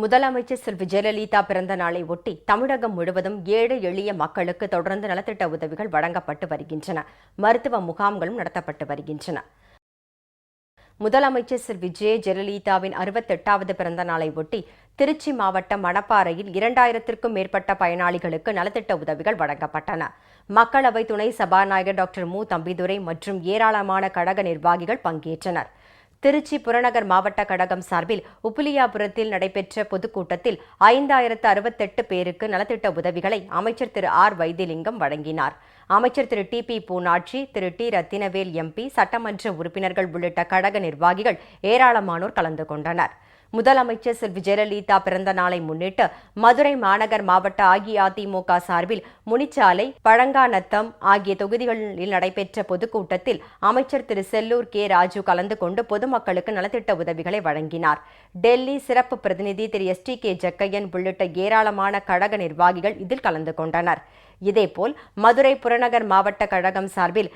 முதலமைச்சர் செல்வி ஜெயலலிதா பிறந்த நாளை ஒட்டி தமிழகம் முழுவதும் ஏழை எளிய மக்களுக்கு தொடர்ந்து நலத்திட்ட உதவிகள் வழங்கப்பட்டு வருகின்றன. மருத்துவ முகாம்களும் நடத்தப்பட்டு வருகின்றன. முதலமைச்சர் செல்வி ஜெய ஜெயலலிதாவின் அறுபத்தெட்டாவது பிறந்த நாளை ஒட்டி திருச்சி மாவட்டம் மணப்பாறையில் இரண்டாயிரத்திற்கும் மேற்பட்ட பயனாளிகளுக்கு நலத்திட்ட உதவிகள் வழங்கப்பட்டன. மக்களவை துணை சபாநாயகர் டாக்டர் மு. தம்பிதுரை மற்றும் ஏராளமான கழக நிர்வாகிகள் பங்கேற்றனர். திருச்சி புறநகர் மாவட்ட கழகம் சார்பில் உப்புலியாபுரத்தில் நடைபெற்ற பொதுக்கூட்டத்தில் ஐந்தாயிரத்து அறுபத்தெட்டு பேருக்கு நலத்திட்ட உதவிகளை அமைச்சர் திரு ஆர் வைத்திலிங்கம் வழங்கினார். அமைச்சர் திரு டி பி பூனாட்சி திரு டி ரத்தினவேல் எம்பி சட்டமன்ற உறுப்பினர்கள் உள்ளிட்ட கழக நிர்வாகிகள் ஏராளமானோர் கலந்து கொண்டனர். முதலமைச்சர் செல்வி ஜெயலலிதா பிறந்த நாளை முன்னிட்டு மதுரை மாநகர் மாவட்ட அஇஅதிமுக சார்பில் முனிச்சாலை பழங்காநத்தம் ஆகிய தொகுதிகளில் நடைபெற்ற பொதுக்கூட்டத்தில் அமைச்சர் திரு செல்லூர் கே. ராஜு கலந்து கொண்டு பொதுமக்களுக்கு நலத்திட்ட உதவிகளை வழங்கினார். டெல்லி சிறப்பு பிரதிநிதி திரு எஸ். டி. கே. ஜக்கையன் உள்ளிட்ட ஏராளமான கழக நிர்வாகிகள் இதில் கலந்து கொண்டனர். இதேபோல் மதுரை புறநகர் மாவட்ட கழகம் சார்பில்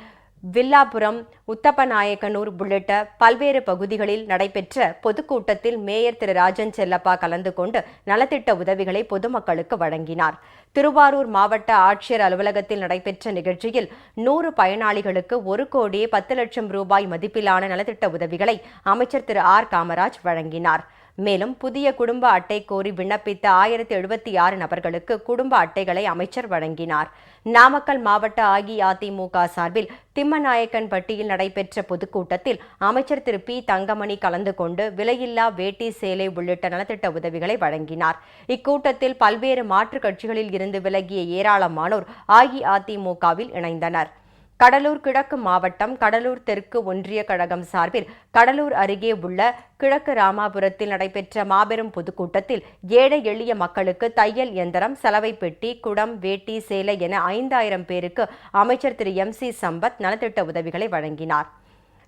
வில்லாபுரம் உத்தப்பநாயக்கனூர் உள்ளிட்ட பல்வேறு பகுதிகளில் நடைபெற்ற பொதுக்கூட்டத்தில் மேயர் திரு ராஜன் செல்லப்பா கலந்து கொண்டு நலத்திட்ட உதவிகளை பொதுமக்களுக்கு வழங்கினார். திருவாரூர் மாவட்ட ஆட்சியர் அலுவலகத்தில் நடைபெற்ற நிகழ்ச்சியில் நூறு பயனாளிகளுக்கு ஒரு கோடியே பத்து லட்சம் ரூபாய் மதிப்பிலான நலத்திட்ட உதவிகளை அமைச்சர் திரு ஆர் காமராஜ் வழங்கினார். மேலும் புதிய குடும்ப அட்டை கோரி விண்ணப்பித்த ஆயிரத்தி எழுபத்தி ஆறு நபர்களுக்கு குடும்ப அட்டைகளை அமைச்சர் வழங்கினார். நாமக்கல் மாவட்ட அஇஅதிமுக சார்பில் திம்மநாயக்கன்பட்டியில் நடைபெற்ற பொதுக்கூட்டத்தில் அமைச்சர் திரு. பி. தங்கமணி கலந்து கொண்டு விலையில்லா வேட்டி சேலை உள்ளிட்ட நலத்திட்ட உதவிகளை வழங்கினார். இக்கூட்டத்தில் பல்வேறு மாற்றுக் கட்சிகளில் இருந்து விலகிய ஏராளமானோர் அஇஅதிமுகவில் இணைந்தனர். கடலூர் கிழக்கு மாவட்டம் கடலூர் தெற்கு ஒன்றிய கழகம் சார்பில் கடலூர் அருகே உள்ள கிழக்கு ராமாபுரத்தில் நடைபெற்ற மாபெரும் பொதுக்கூட்டத்தில் ஏழை எளிய மக்களுக்கு தையல் இயந்திரம் சலவை பெட்டி குடம் வேட்டி சேலை என ஐந்தாயிரம் பேருக்கு அமைச்சர் திரு எம் சி சம்பத் நலத்திட்ட உதவிகளை வழங்கினார்.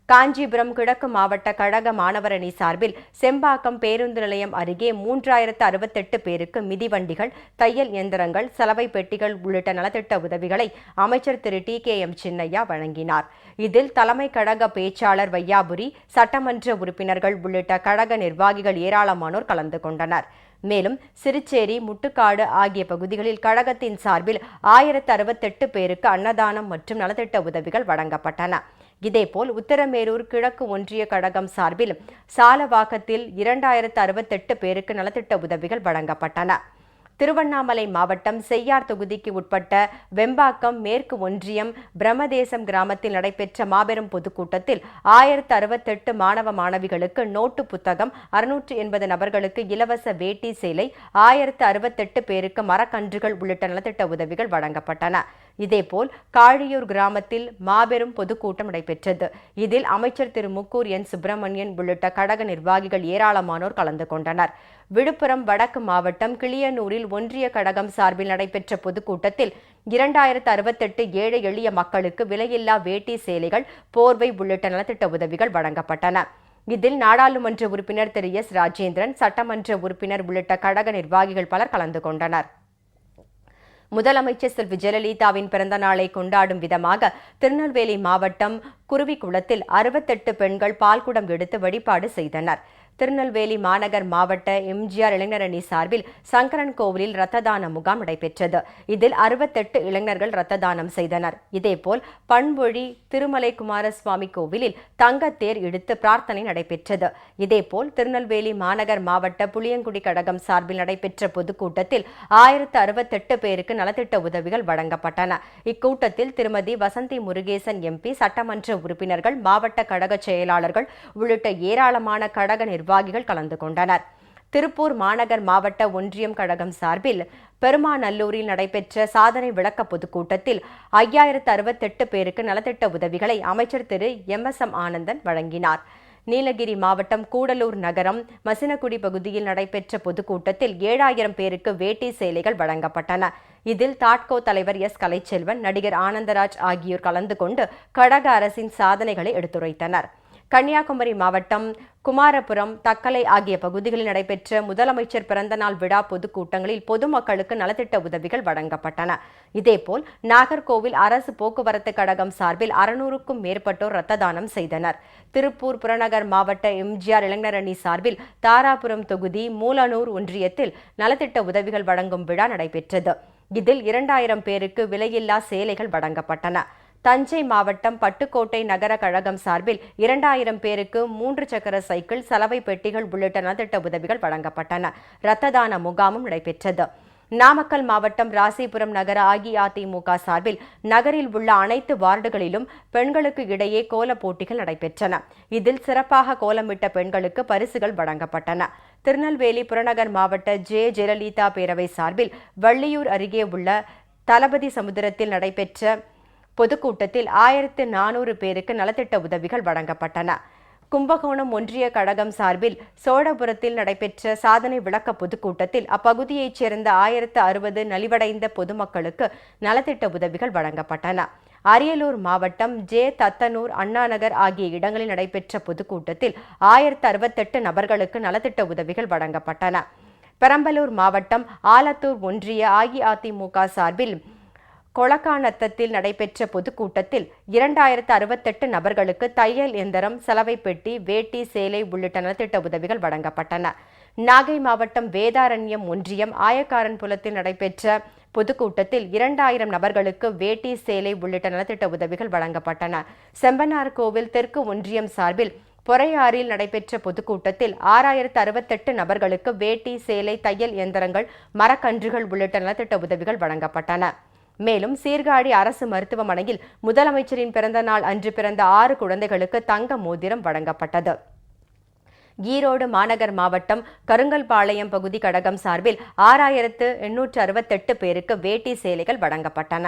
காஞ்சிபுரம் கிழக்கு மாவட்ட கழக மாணவரணி சார்பில் செம்பாக்கம் பேருந்து நிலையம் அருகே மூன்றாயிரத்து அறுபத்தெட்டு பேருக்கு மிதிவண்டிகள் தையல் இயந்திரங்கள் சலவை பெட்டிகள் உள்ளிட்ட நலத்திட்ட உதவிகளை அமைச்சர் திரு. டி. கே. எம். சின்னையா வழங்கினார். இதில் தலைமை கழக பேச்சாளர் வையாபுரி சட்டமன்ற உறுப்பினர்கள் உள்ளிட்ட கழக நிர்வாகிகள் ஏராளமானோர் கலந்து கொண்டனர். மேலும் சிறுச்சேரி முட்டுக்காடு ஆகிய பகுதிகளில் கழகத்தின் சார்பில் ஆயிரத்து அறுபத்தெட்டு பேருக்கு அன்னதானம் மற்றும் நலத்திட்ட உதவிகள் வழங்கப்பட்டன. இதேபோல் உத்தரமேரூர் கிழக்கு ஒன்றிய கழகம் சார்பில் சாலவாக்கத்தில் இரண்டாயிரத்து அறுபத்தெட்டு பேருக்கு நலத்திட்ட உதவிகள் வழங்கப்பட்டன. திருவண்ணாமலை மாவட்டம் செய்யார் தொகுதிக்கு உட்பட்ட வெம்பாக்கம் மேற்கு ஒன்றியம் பிரம்மதேசம் கிராமத்தில் நடைபெற்ற மாபெரும் பொதுக்கூட்டத்தில் ஆயிரத்து அறுபத்தெட்டு மாணவ மாணவிகளுக்கு நோட்டு புத்தகம் அறுநூற்று எண்பது நபர்களுக்கு இலவச வேட்டி சேலை ஆயிரத்து அறுபத்தெட்டு பேருக்கு மரக்கன்றுகள் உள்ளிட்ட நலத்திட்ட உதவிகள் வழங்கப்பட்டன. இதேபோல் காழியூர் கிராமத்தில் மாபெரும் பொதுக்கூட்டம் நடைபெற்றது. இதில் அமைச்சர் திரு முக்கூர் என். சுப்பிரமணியன் உள்ளிட்ட கழக நிர்வாகிகள் ஏராளமானோர் கலந்து கொண்டனர். விழுப்புரம் வடக்கு மாவட்டம் கிளியனூரில் ஒன்றிய கழகம் சார்பில் நடைபெற்ற பொதுக்கூட்டத்தில் இரண்டாயிரத்து அறுபத்தெட்டு ஏழை எளிய மக்களுக்கு விலையில்லா வேட்டி சேலைகள் போர்வை உள்ளிட்ட நலத்திட்ட உதவிகள் வழங்கப்பட்டன. இதில் நாடாளுமன்ற உறுப்பினர் திரு எஸ். ராஜேந்திரன் சட்டமன்ற உறுப்பினர் உள்ளிட்ட கழக நிர்வாகிகள் பலர் கலந்து கொண்டனர். முதலமைச்சர் செல்வி ஜெயலலிதாவின் பிறந்த நாளை கொண்டாடும் விதமாக திருநெல்வேலி மாவட்டம் குருவிக்குளத்தில் அறுபத்தெட்டு பெண்கள் பால்குடம் எடுத்து வழிபாடு செய்தனர். திருநெல்வேலி மாநகர் மாவட்ட எம்ஜிஆர் இளைஞரணி சார்பில் சங்கரன் கோவிலில் ரத்த தான முகாம் நடைபெற்றது. இதில் அறுபத்தெட்டு இளைஞர்கள் ரத்த தானம் செய்தனர். இதேபோல் பண்பொழி திருமலை குமாரசுவாமி கோவிலில் தங்கத்தேர் இழுத்து பிரார்த்தனை நடைபெற்றது. இதேபோல் திருநெல்வேலி மாநகர் மாவட்ட புளியங்குடி கழகம் சார்பில் நடைபெற்ற பொதுக்கூட்டத்தில் ஆயிரத்து அறுபத்தெட்டு பேருக்கு நலத்திட்ட உதவிகள் வழங்கப்பட்டன. இக்கூட்டத்தில் திருமதி வசந்தி முருகேசன் எம்பி சட்டமன்ற உறுப்பினர்கள் மாவட்ட கழக செயலாளர்கள் உள்ளிட்ட ஏராளமான கழக நிர்வாகிகள் கலந்து கொண்டனர். திருப்பூர் மாநகர் மாவட்ட ஒன்றியம் கழகம் சார்பில் பெருமாநல்லூரில் நடைபெற்ற சாதனை விளக்க பொதுக்கூட்டத்தில் ஐயாயிரத்து அறுபத்தெட்டு பேருக்கு நலத்திட்ட உதவிகளை அமைச்சர் திரு. எம். எஸ். எம். ஆனந்தன் வழங்கினார். நீலகிரி மாவட்டம் கூடலூர் நகரம் மசினகுடி பகுதியில் நடைபெற்ற பொதுக்கூட்டத்தில் ஏழாயிரம் பேருக்கு வேட்டி சேலைகள் வழங்கப்பட்டன. இதில் தாட்கோ தலைவர் எஸ். கலைச்செல்வன் நடிகர் ஆனந்தராஜ் ஆகியோர் கலந்து கொண்டு கழக அரசின் சாதனைகளை எடுத்துரைத்தனர். கன்னியாகுமரி மாவட்டம் குமாரபுரம் தக்கலை ஆகிய பகுதிகளில் நடைபெற்ற முதலமைச்சர் பிறந்தநாள் விழா பொதுக்கூட்டங்களில் பொதுமக்களுக்கு நலத்திட்ட உதவிகள் வழங்கப்பட்டன. இதேபோல் நாகர்கோவில் அரசு போக்குவரத்து கழகம் சார்பில் அறுநூறுக்கும் மேற்பட்டோர் ரத்த தானம் செய்தனர். திருப்பூர் புறநகர் மாவட்ட எம்ஜிஆர் இளைஞர் அணி சார்பில் தாராபுரம் தொகுதி மூலனூர் ஒன்றியத்தில் நலத்திட்ட உதவிகள் வழங்கும் விழா நடைபெற்றது. இதில் இரண்டாயிரம் பேருக்கு விலையில்லா சேலைகள் வழங்கப்பட்டன. தஞ்சை மாவட்டம் பட்டுக்கோட்டை நகர கழகம் சார்பில் இரண்டாயிரம் பேருக்கு மூன்று சக்கர சைக்கிள் சலவை பெட்டிகள் உள்ளிட்ட நலத்திட்ட உதவிகள் வழங்கப்பட்டன. இரத்த தான முகாமும் நடைபெற்றது. நாமக்கல் மாவட்டம் ராசிபுரம் நகர அஇஅதிமுக சார்பில் நகரில் உள்ள அனைத்து வார்டுகளிலும் பெண்களுக்கு இடையே கோல போட்டிகள் நடைபெற்றன. இதில் சிறப்பாக கோலமிட்ட பெண்களுக்கு பரிசுகள் வழங்கப்பட்டன. திருநெல்வேலி புறநகர் மாவட்ட ஜே. ஜெயலலிதா பேரவை சார்பில் வள்ளியூர் அருகே உள்ள தளபதி சமுத்திரத்தில் நடைபெற்ற பொதுக்கூட்டத்தில் ஆயிரத்து நானூறு பேருக்கு நலத்திட்ட உதவிகள் வழங்கப்பட்டன. கும்பகோணம் ஒன்றிய கழகம் சார்பில் சோழபுரத்தில் நடைபெற்ற சாதனை விளக்க பொதுக்கூட்டத்தில் அப்பகுதியைச் சேர்ந்த ஆயிரத்து அறுபது நலிவடைந்த பொதுமக்களுக்கு நலத்திட்ட உதவிகள் வழங்கப்பட்டன. அரியலூர் மாவட்டம் ஜே. தத்தனூர் அண்ணாநகர் ஆகிய இடங்களில் நடைபெற்ற பொதுக்கூட்டத்தில் ஆயிரத்து அறுபத்தெட்டு நபர்களுக்கு நலத்திட்ட உதவிகள் வழங்கப்பட்டன. பெரம்பலூர் மாவட்டம் ஆலத்தூர் ஒன்றிய அஇஅதிமுக சார்பில் கொளக்காநத்தத்தில் நடைபெற்ற பொதுக்கூட்டத்தில் இரண்டாயிரத்து அறுபத்தெட்டு நபர்களுக்கு தையல் எந்திரம் சலவை பெட்டி வேட்டி சேலை உள்ளிட்ட நலத்திட்ட உதவிகள் வழங்கப்பட்டன. நாகை மாவட்டம் வேதாரண்யம் ஒன்றியம் ஆயக்காரன் புலத்தில் நடைபெற்ற பொதுக்கூட்டத்தில் இரண்டாயிரம் நபர்களுக்கு வேட்டி சேலை உள்ளிட்ட நலத்திட்ட உதவிகள் வழங்கப்பட்டன. செம்பனார் கோவில் தெற்கு ஒன்றியம் சார்பில் பொறையாறில் நடைபெற்ற பொதுக்கூட்டத்தில் ஆறாயிரத்து அறுபத்தெட்டு நபர்களுக்கு வேட்டி சேலை தையல் இயந்திரங்கள் மரக்கன்றுகள் உள்ளிட்ட நலத்திட்ட உதவிகள் வழங்கப்பட்டன. மேலும் சீர்காழி அரசு மருத்துவமனையில் முதலமைச்சரின் பிறந்த நாள் அன்று பிறந்த ஆறு குழந்தைகளுக்கு தங்க மோதிரம் வழங்கப்பட்டது. ஈரோடு மாநகர் மாவட்டம் கருங்கல்பாளையம் பகுதி கழகம் சார்பில் ஆறாயிரத்து எண்ணூற்று அறுபத்தெட்டு பேருக்கு வேட்டி சேலைகள் வழங்கப்பட்டன.